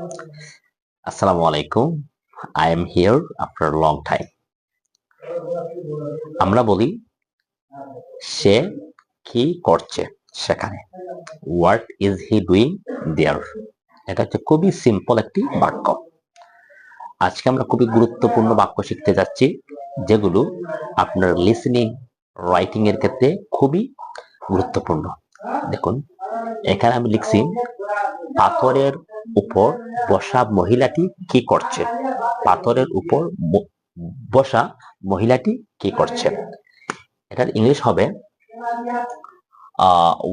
Assalamu আলাইকুম। I am here after long time. আমরা বলি, সে কি করছে সেখানে? What is he doing there এটা হচ্ছে খুবই সিম্পল একটি বাক্য। আজকে আমরা খুবই গুরুত্বপূর্ণ বাক্য শিখতে যাচ্ছি, যেগুলো আপনার লিসনিং রাইটিং এর ক্ষেত্রে খুবই গুরুত্বপূর্ণ। দেখুন, এখানে আমি লিখছি, পাথরের উপর বসা মহিলাটি কি করছে? পাথরের উপর বসা মহিলাটি কি করছে? এটার ইংলিশ হবে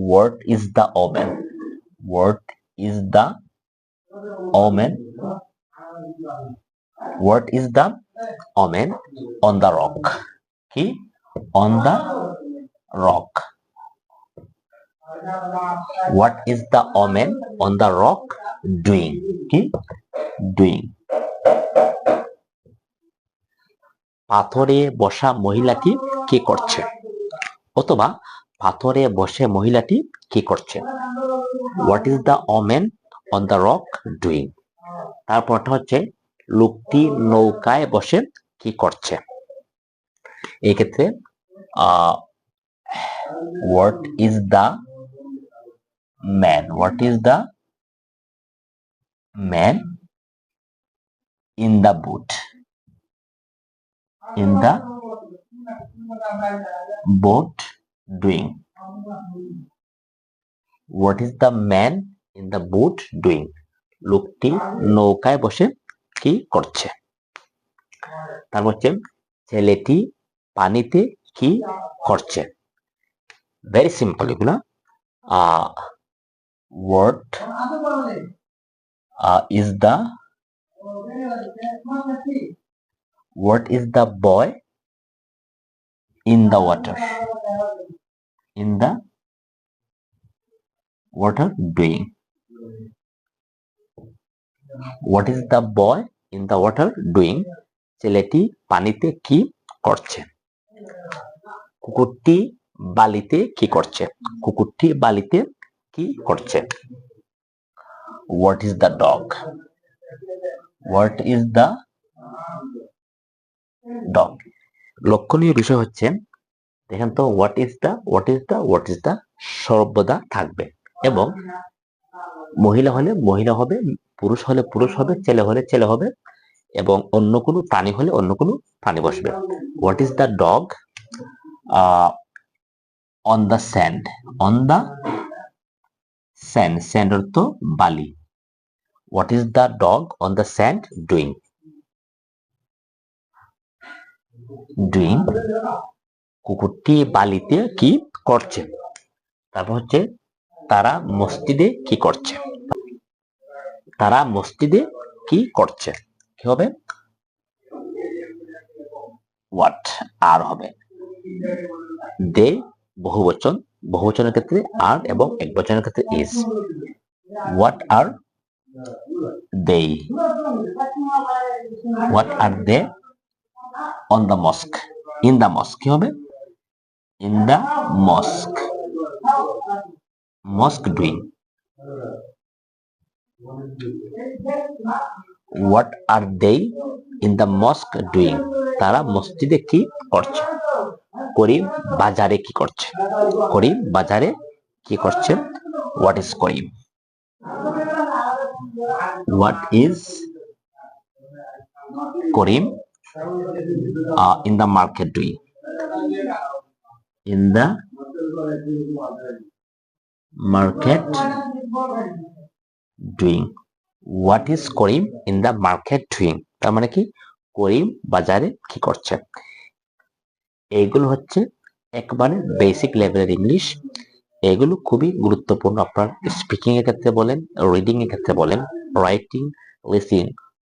word is the woman word is the woman word is the woman on the rock কি on the rock what is the omen on the rock doing? কি doing. পাথরে বসা মহিলাটি কি করছে? অথবা পাথরে বসে মহিলাটি কি করছে? What is the woman on the rock doing তারপরটা হচ্ছে, লোকটি নৌকায় বসে কি করছে? এই ক্ষেত্রে what is the man what is the man in the boat in the boat doing what is the man in the boat doing লোকটি নৌকায় বসে কি করছে তারপর হচ্ছে ছেলেটি পানিতে কি করছে ভেরি সিম্পল এগুলা what uh, is the what is the boy in the water in the water doing what is the boy in the water doing ছেলেটি পানিতে কি করছে কুকুরটি বালিতে কি করছে কুকুরটি বালিতে কি করছে? What is the dog what is the dog লক্ষণীয় বিষয় হচ্ছে, দেখেন তো what is the what is the what is the সর্বদা থাকবে। এবং মহিলা হলে মহিলা হবে, পুরুষ হলে পুরুষ হবে, ছেলে হলে ছেলে হবে, এবং অন্য কোনো প্রাণী হলে অন্য কোনো প্রাণী বসবে। What is the dog on the sand on the sand sand অর্থ বালি what is the dog on the sand doing doing কুকুরটি বালিতে কি করছে? তারপর হচ্ছে তারা মসজিদে কি করছে? তারা মসজিদে কি করছে? কি হবে? হোয়াট আর হবে? দে বহুবচন বহুবচনের ক্ষেত্রে আর এবং এক বচনের ক্ষেত্রে is what are they what are they on the mosque in the mosque কি হবে? In the mosque mosque doing what are they in the mosque doing তারা মসজিদে কি করছে? করিম বাজারে কি করছে? করিম বাজারে কি করছে? What is Karim? What is Karim? In the market doing in the market doing what is Karim in the market doing তার মানে কি? করিম বাজারে কি করছে? এইগুলো হচ্ছে একবারে বেসিক লেভেলের ইংলিশ এগুলো খুবই গুরুত্বপূর্ণ। আপনার স্পিকিং এর ক্ষেত্রে বলেন রিডিং এর ক্ষেত্রে বলেন রাইটিং লিসিং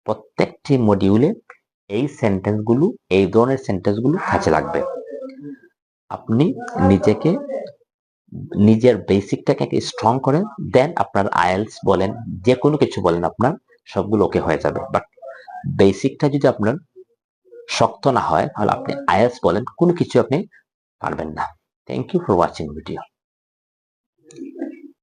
প্রত্যেকটি মডিউলে এই সেন্টেন্সগুলো এই ধরনের সেন্টেন্সগুলো কাজে লাগবে। আপনি নিজেকে, নিজের বেসিকটাকে স্ট্রং করেন দেন আপনার আইএলস বলেন যে কোনো কিছু বলেন আপনার, সবগুলো ওকে হয়ে যাবে। বাট বেসিকটা যদি আপনার শক্ত না হয় তাহলে আপনি আয়াস বলেন, কোনো কিছু আপনি পারবেন না। Thank you for watching video